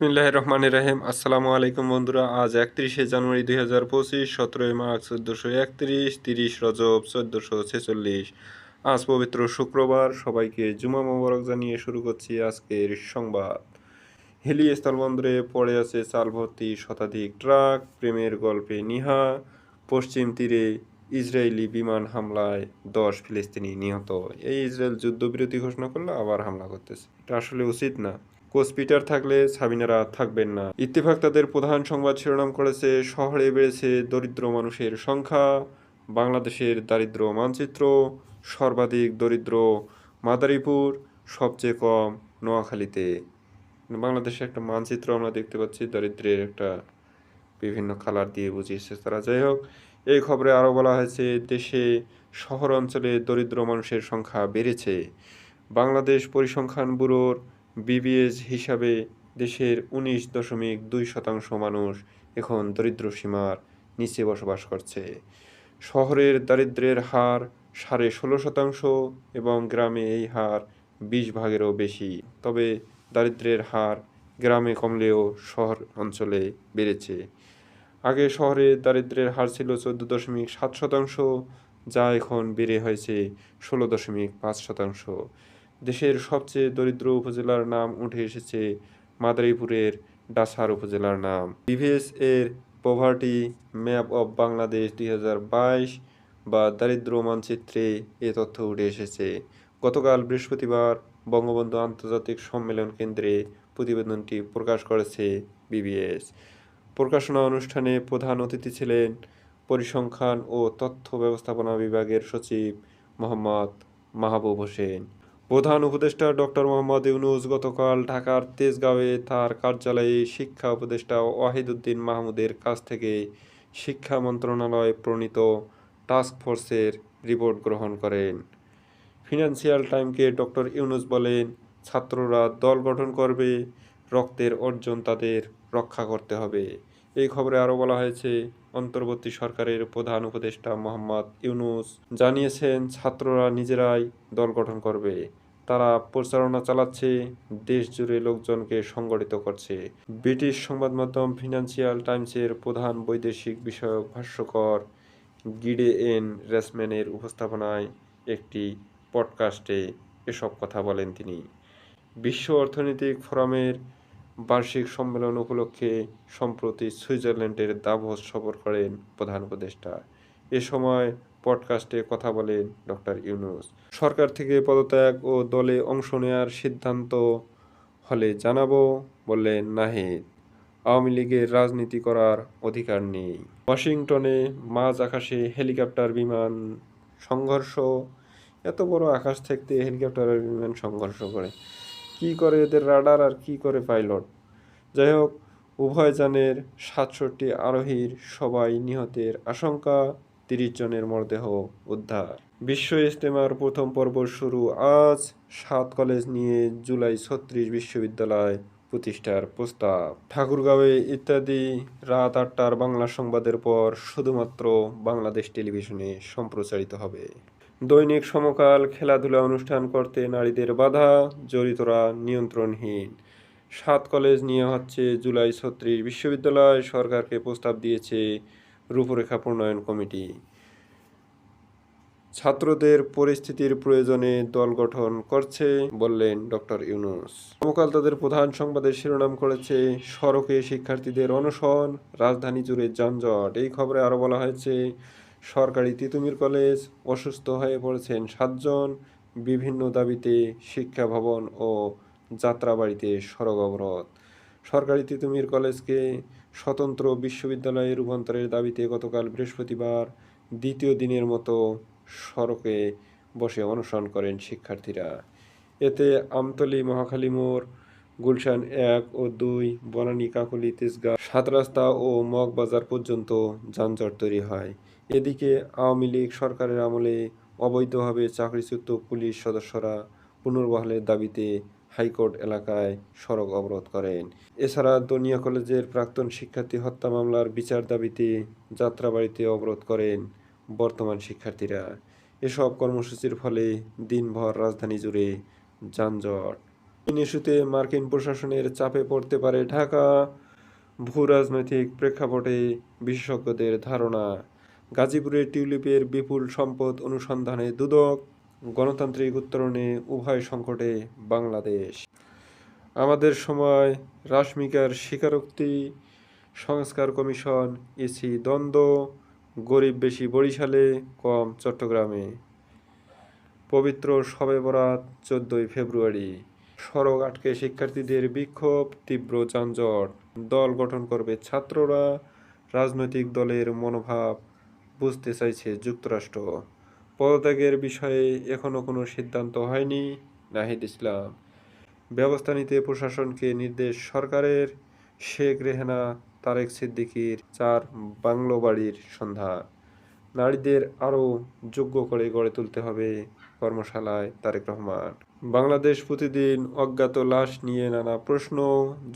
বিসমিল্লাহির রহমানির রহিম আসসালামু আলাইকুম বন্ধুরা, আজ একত্রিশে জানুয়ারি দুই হাজার পঁচিশ, সতেরোই মার্চ চোদ্দোশো একত্রিশ, তিরিশ রজব চোদ্দোশো ছেচল্লিশ। আজ পবিত্র শুক্রবার, সবাইকে জুমা মোবারক জানিয়ে শুরু করছি আজকের সংবাদ। হেলি স্থলবন্দরে পড়ে আছে চাল ভর্তি শতাধিক ট্রাক, প্রেমের গল্পে নিহা। পশ্চিম তীরে ইসরায়েলি বিমান হামলায় দশ ফিলিস্তিনি নিহত। এই ইসরায়েল যুদ্ধবিরতি ঘোষণা করলে, আবার হামলা করতেছে। এটা আসলে উচিত না। কোচ পিটার থাকলে সাবিনারা থাকবেন না। ইত্তেফাক তাদের প্রধান সংবাদ শিরোনাম করেছে, শহরে বেড়েছে দরিদ্র মানুষের সংখ্যা, বাংলাদেশের দারিদ্র মানচিত্র, সর্বাধিক দরিদ্র মাদারীপুর, সবচেয়ে কম নোয়াখালীতে। বাংলাদেশে একটা মানচিত্র আমরা দেখতে পাচ্ছি, দরিদ্রের একটা বিভিন্ন কালার দিয়ে বুঝিয়েছে তারা। যাই হোক, এই খবরে আরও বলা হয়েছে, দেশে শহর অঞ্চলে দরিদ্র মানুষের সংখ্যা বেড়েছে। বাংলাদেশ পরিসংখ্যান ব্যুরোর বিবিএস হিসাবে দেশের উনিশ দশমিক দুই শতাংশ মানুষ এখন দরিদ্র সীমার নিচে বসবাস করছে। শহরের দারিদ্র্যের হার সাড়ে ষোলো শতাংশ এবং গ্রামে এই হার বিশ ভাগেরও বেশি। তবে দারিদ্র্যের হার গ্রামে কমলেও শহর অঞ্চলে বেড়েছে। আগে শহরে দারিদ্র্যের হার ছিল চোদ্দ দশমিক সাত শতাংশ, যা এখন বেড়ে হয়েছে ষোলো দশমিক পাঁচ শতাংশ। দেশের সবচেয়ে দরিদ্র উপজেলার নাম উঠে এসেছে মাদারীপুরের ডাসার উপজেলার নাম। বিভিএস এর পভার্টি ম্যাপ অব বাংলাদেশ দুই হাজার বাইশ বা দারিদ্র মানচিত্রে এ তথ্য উঠে এসেছে। গতকাল বৃহস্পতিবার বঙ্গবন্ধু আন্তর্জাতিক সম্মেলন কেন্দ্রে প্রতিবেদনটি প্রকাশ করেছে বিবিএস। প্রকাশনা অনুষ্ঠানে প্রধান অতিথি ছিলেন পরিসংখ্যান ও তথ্য ব্যবস্থাপনা বিভাগের সচিব মোহাম্মদ মাহবুব হোসেন। প্রধান উপদেষ্টা ডক্টর মোহাম্মদ ইউনুস গতকাল ঢাকার তেজগাঁওয়ে তার কার্যালয়ে শিক্ষা উপদেষ্টা ওয়াহিদুদ্দিন মাহমুদের কাছ থেকে শিক্ষা মন্ত্রণালয় প্রণীত টাস্ক ফোর্সের রিপোর্ট গ্রহণ করেন। ফিনান্সিয়াল টাইমকে ডক্টর ইউনুস বলেন, ছাত্ররা দল গঠন করবে, রক্তের অর্জন তাদের রক্ষা করতে হবে। এই খবরে আরও বলা হয়েছে, অন্তর্বর্তী সরকারের প্রধান উপদেষ্টা মোহাম্মদ ইউনুস জানিয়েছেন, ছাত্ররা নিজেরাই দল গঠন করবে। তারা প্রচারণা চালাচ্ছে দেশ জুড়ে লোকজনকে সংগঠিত করছে। ব্রিটিশ সংবাদ মাধ্যম ফিনান্সিয়াল টাইমসের প্রধান বৈদেশিক বিষয়ক ভাষ্যকর গিডে এন রেসম্যানের উপস্থাপনায় একটি পডকাস্টে এসব কথা বলেন তিনি। বিশ্ব অর্থনৈতিক ফোরামের বার্ষিক সম্মেলন উপলক্ষে সম্প্রতি সুইজারল্যান্ডের দাভোস সফর করেন প্রধান উপদেষ্টা। এ সময় পডকাস্টে কথা বলেন ডক্টর ইউনুস। সরকার থেকে পদত্যাগ ও দলে অংশ নেওয়ার সিদ্ধান্ত হলে জানাব বললেন নাহিদ। আওয়ামী লীগের রাজনীতি করার অধিকার নেই। ওয়াশিংটনে মাঝ আকাশে হেলিকপ্টার বিমান সংঘর্ষ, এত বড় আকাশ থাকতে হেলিকপ্টার বিমান সংঘর্ষ করে। কি করে এদের রাডার আর কি করে পাইলট? যাই হোক উভয় যানের সাতষট্টি আরোহীর সবাই নিহতের আশঙ্কা, তিরিশ জনের মরদেহ উদ্ধার। বিশ্ব ইজতেমার প্রথম পর্ব শুরু আজ, সাত কলেজ নিয়ে জুলাই ছত্রিশ বিশ্ববিদ্যালয় প্রতিষ্ঠার প্রস্তাব। ঠাকুরগাঁওয়ে ইত্যাদি রাত আটটার বাংলা সংবাদের পর শুধুমাত্র বাংলাদেশ টেলিভিশনে সম্প্রচারিত হবে। দৈনিক সমকাল খেলাধুলা অনুষ্ঠান করতে নারীদের বাধা, জড়িতরা নিয়ন্ত্রণহীন। সাত কলেজ নিয়ে হচ্ছে জুলাই ছত্রিশ বিশ্ববিদ্যালয় সরকারকে প্রস্তাব দিয়েছে রূপরেখা প্রণয়ন কমিটি। ছাত্রদের পরিস্থিতির প্রয়োজনে দল গঠন করছে বললেন ডক্টর ইউনুস। সমকাল তাদের প্রধান সংবাদের শিরোনাম করেছে, সড়কে শিক্ষার্থীদের অনশন, রাজধানী জুড়ে যানজট। এই খবরে আরও বলা হয়েছে সরকারি তিতুমির কলেজ, অসুস্থ হয়ে পড়েছেন সাতজন। বিভিন্ন দাবিতে শিক্ষা ভবন ও যাত্রাবাড়িতে সড়ক অবরোধ। সরকারি তিতুমির কলেজকে স্বতন্ত্র বিশ্ববিদ্যালয়ে রূপান্তরের দাবিতে গতকাল বৃহস্পতিবার দ্বিতীয় দিনের মতো সড়কে বসে অনশন করেন শিক্ষার্থীরা। এতে আমতলী মহাখালী মোড় গুলশান এক ও দুই, বনানী, কাকলি তেজগাঁ সাত রাস্তা ও মগবাজার পর্যন্ত যানজট তৈরি হয়। এদিকে আওয়ামী লীগ সরকারের আমলে অবৈধভাবে চাকরিচ্যুত পুলিশ সদস্যরা পুনর্বহালের দাবিতে হাইকোর্ট এলাকায় সড়ক অবরোধ করেন। এছাড়া দনিয়া কলেজের প্রাক্তন শিক্ষার্থী হত্যা মামলার বিচার দাবিতে যাত্রাবাড়িতে অবরোধ করেন বর্তমান শিক্ষার্থীরা। এসব কর্মসূচির ফলে দিনভর রাজধানী জুড়ে যানজট চীন ইস্যুতে মার্কিন প্রশাসনের চাপে পড়তে পারে ঢাকা। ভূ রাজনৈতিক প্রেক্ষাপটে বিশেষজ্ঞদের ধারণা গাজীপুরে টিউলিপের বিপুল সম্পদ অনুসন্ধানে দুদক, গণতান্ত্রিক উত্তরণে উভয় সংকটে বাংলাদেশ। আমাদের সময়, রাশমিকার স্বীকারোক্তি, সংস্কার কমিশন ইসি দ্বন্দ্ব, গরিব বেশি বরিশালে, কম চট্টগ্রামে। পবিত্র শবে বরাত, চোদ্দই ফেব্রুয়ারি। সড়ক আটকে শিক্ষার্থীদের বিক্ষোভ, তীব্র যানজট। দল গঠন করবে ছাত্ররা। রাজনৈতিক দলের মনোভাব বুঝতে চাইছে যুক্তরাষ্ট্র। পদত্যাগের বিষয়ে এখনও কোনো সিদ্ধান্ত হয়নি নাহিদ ইসলাম। ব্যবস্থা নিতে প্রশাসনকে নির্দেশ সরকারের। শেখ রেহানা, তারেক সিদ্দিকীর চার বাংলো বাড়ির সন্ধান। নারীদের আরও যোগ্য করে গড়ে তুলতে হবে কর্মশালায় তারেক রহমান। বাংলাদেশ প্রতিদিন অজ্ঞাত লাশ নিয়ে নানা প্রশ্ন,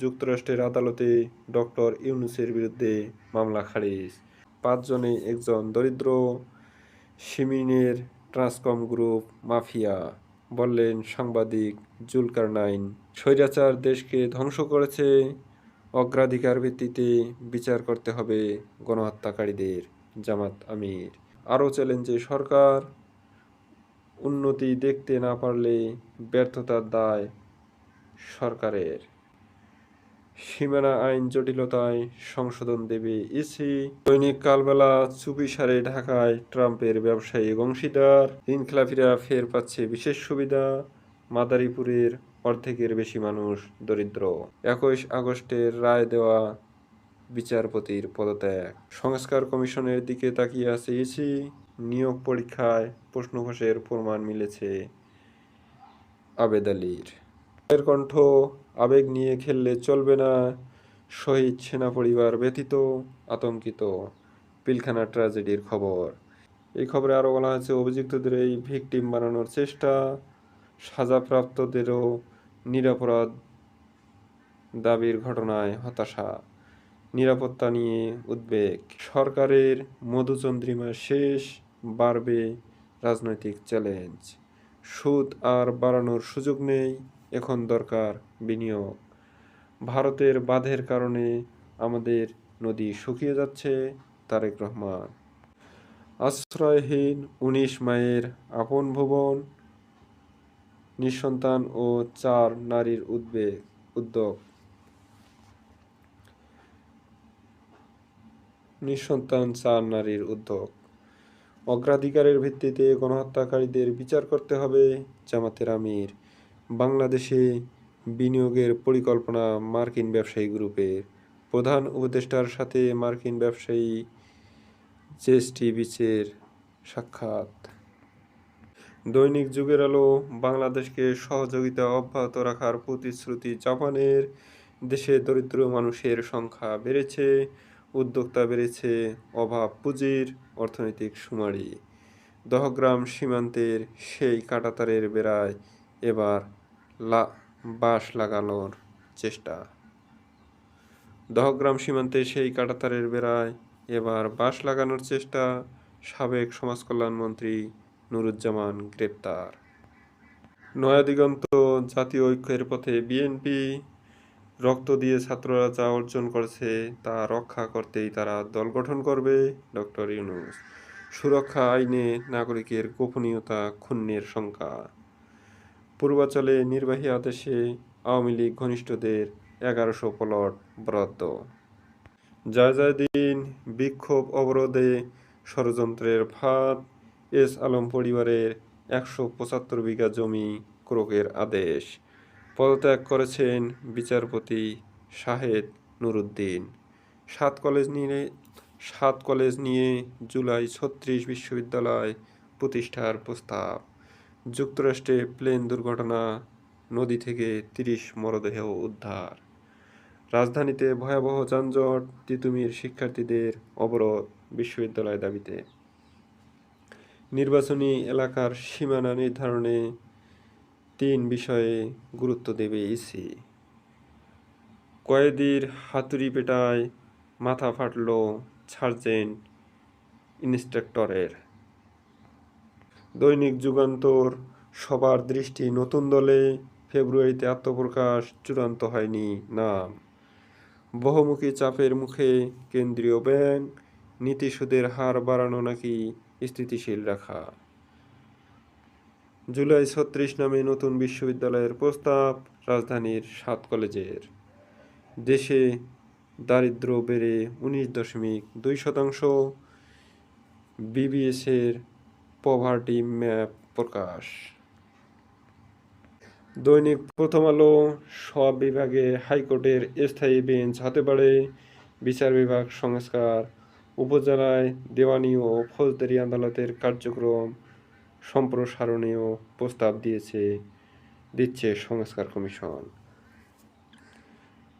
যুক্তরাষ্ট্রের আদালতে ডক্টর ইউনুসের বিরুদ্ধে মামলা খারিজ। পাঁচজনে একজন দরিদ্র সিমিনের ট্রান্সকম গ্রুপ মাফিয়া, বললেন সাংবাদিক জুলকার নাইন স্বৈরাচার দেশকে ধ্বংস করেছে, অগ্রাধিকার ভিত্তিতে বিচার করতে হবে গণহত্যাকারীদের, জামাত আমির। আরও চ্যালেঞ্জে সরকার উন্নতি দেখতে না পারলে ব্যর্থতার দায় সরকারের। সীমানা আইন জটিলতায় সংশোধন দেবে ইসি। দৈনিক কালবেলা চুপিসারে ঢাকায় ট্রাম্পের ব্যবসায়িক অংশীদার। ঋণখেলাপিরা ফের পাচ্ছে বিশেষ সুবিধা। মাদারীপুরের অর্ধেকের বেশি মানুষ দরিদ্র। একুশ আগস্টের রায় দেওয়া বিচারপতির পদত্যাগ। সংস্কার কমিশনের দিকে তাকিয়ে আছে ইসি। নিয়োগ পরীক্ষায় প্রশ্ন ফাঁসের প্রমাণ মিলেছে আবেদ আলীর। এর কণ্ঠ, আবেগ নিয়ে খেললে চলবে না, শহীদ সেনা পরিবার ব্যতীত আতঙ্কিত, পিলখানা ট্র্যাজেডির খবর। এই খবরে আরও বলা হয়েছে, অভিযুক্তদের এই ভিকটিম বানানোর চেষ্টা, সাজাপ্রাপ্তদেরও নিরাপরাধ দাবির ঘটনায় হতাশা, নিরাপত্তা নিয়ে উদ্বেগ। সরকারের মধুচন্দ্রিমা শেষ বাড়বে রাজনৈতিক চ্যালেঞ্জ। সুদ আর বাড়ানোর সুযোগ নেই, এখন দরকার বিনিয়োগ। ভারতের বাঁধের কারণে আমাদের নদী শুকিয়ে যাচ্ছে, তারেক রহমান। আশ্রয়হীন উনিশ মায়ের আপন ভুবন, নিঃসন্তান ও চার নারীর উদ্বেগ, উদ্যোগ। নিঃসন্তান চার নারীর উদ্যোগ। অগ্রাধিকারের ভিত্তিতে গণহত্যাকারীদের বিচার করতে হবে, জামাতের আমির। বাংলাদেশে বিনিয়োগের পরিকল্পনা মার্কিন ব্যবসায়ী গ্রুপের। প্রধান উপদেষ্টার সাথে মার্কিন ব্যবসায়ী জেএসটি বিচের সাক্ষাৎ। দৈনিক যুগের আলো, বাংলাদেশকে সহযোগিতা অব্যাহত রাখার প্রতিশ্রুতি জাপানের দেশে দরিদ্র মানুষের সংখ্যা বেড়েছে। উদ্যোক্তা বেড়েছে অভাব পুঁজির অর্থনৈতিক সুমারি দহগ্রাম সীমান্তের সেই কাটাতারের বেড়ায় এবার লা, বাঁশ লাগানোর চেষ্টা। দহগ্রাম সীমান্তে সেই কাটাতারের বেড়ায় এবার বাঁশ লাগানোর চেষ্টা সাবেক সমাজকল্যাণমন্ত্রী নুরুজ্জামান গ্রেপ্তার। নয়াদিগন্ত জাতীয় ঐক্যের পথে বিএনপি রক্ত দিয়ে ছাত্ররা যা অর্জন করছে তা রক্ষা করতেই তারা দল গঠন করবে, ডক্টর ইউনুস। সুরক্ষা আইনে নাগরিকের গোপনীয়তা ক্ষুণ্ণের শঙ্কা। পূর্বাচলে নির্বাহী আদেশে আওয়ামী লীগ ঘনিষ্ঠদের এগারোশো প্লট বরাদ্দ। দিন, বিক্ষোভ অবরোধে ষড়যন্ত্রের ফাঁদ, এস আলম পরিবারের একশো পঁচাত্তর বিঘা জমি ক্রোকের আদেশ। পদত্যাগ করেছেন বিচারপতি শাহেদ নুরুদ্দিন। সাত কলেজ নিয়ে, সাত কলেজ নিয়ে জুলাই ছত্রিশ বিশ্ববিদ্যালয় প্রতিষ্ঠার প্রস্তাব। যুক্তরাষ্ট্রে প্লেন দুর্ঘটনা, নদী থেকে তিরিশ মরদেহ উদ্ধার। রাজধানীতে ভয়াবহ যানজট, তিতুমির শিক্ষার্থীদের অবরোধ বিশ্ববিদ্যালয় দাবিতে। নির্বাচনী এলাকার সীমানা নির্ধারণে তিন বিষয়ে গুরুত্ব দেবে ইসি। কয়েদির হাতুড়ি পেটায় মাথা ফাটল সার্জেন্ট ইন্সট্রাক্টরের। দৈনিক যুগান্তর সবার দৃষ্টি নতুন দলে ফেব্রুয়ারিতে আত্মপ্রকাশ, চূড়ান্ত হয়নি নাম। বহুমুখী চাপের মুখে কেন্দ্রীয় ব্যাংক নীতি সুদের হার বাড়ানো নাকি স্থিতিশীল রাখা। জুলাই ছত্রিশ নামে নতুন বিশ্ববিদ্যালয়ের প্রস্তাব রাজধানীর সাত কলেজের। দেশে দারিদ্র্য বেড়ে উনিশ দশমিক দুই শতাংশ। বিবিএসের পভার্টি ম্যাপ প্রকাশ। দৈনিক প্রথম আলো, সব বিভাগে হাইকোর্টের স্থায়ী বেঞ্চ হতে পারে বিচার বিভাগ সংস্কার, উপজেলায় দেওয়ানি ও ফৌজদারি আদালতের কার্যক্রম সম্প্রসারণেও প্রস্তাব দিয়েছে, দিচ্ছে সংস্কার কমিশন।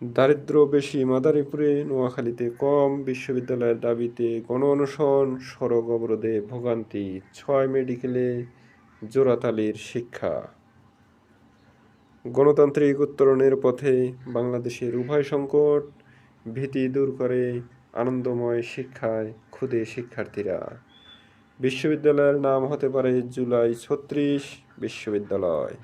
দারিদ্র বেশি মাদারীপুরে, নোয়াখালীতে কম বিশ্ববিদ্যালয়ের দাবিতে গণ অনশন সড়ক অবরোধে ভোগান্তি, ছয় মেডিকেলে জোড়াতালির শিক্ষা। গণতান্ত্রিক উত্তরণের পথে বাংলাদেশের উভয় সংকট ভীতি দূর করে আনন্দময় শিক্ষায় ক্ষুদে শিক্ষার্থীরা। বিশ্ববিদ্যালয়ের নাম হতে পারে জুলাই ছত্রিশ বিশ্ববিদ্যালয়।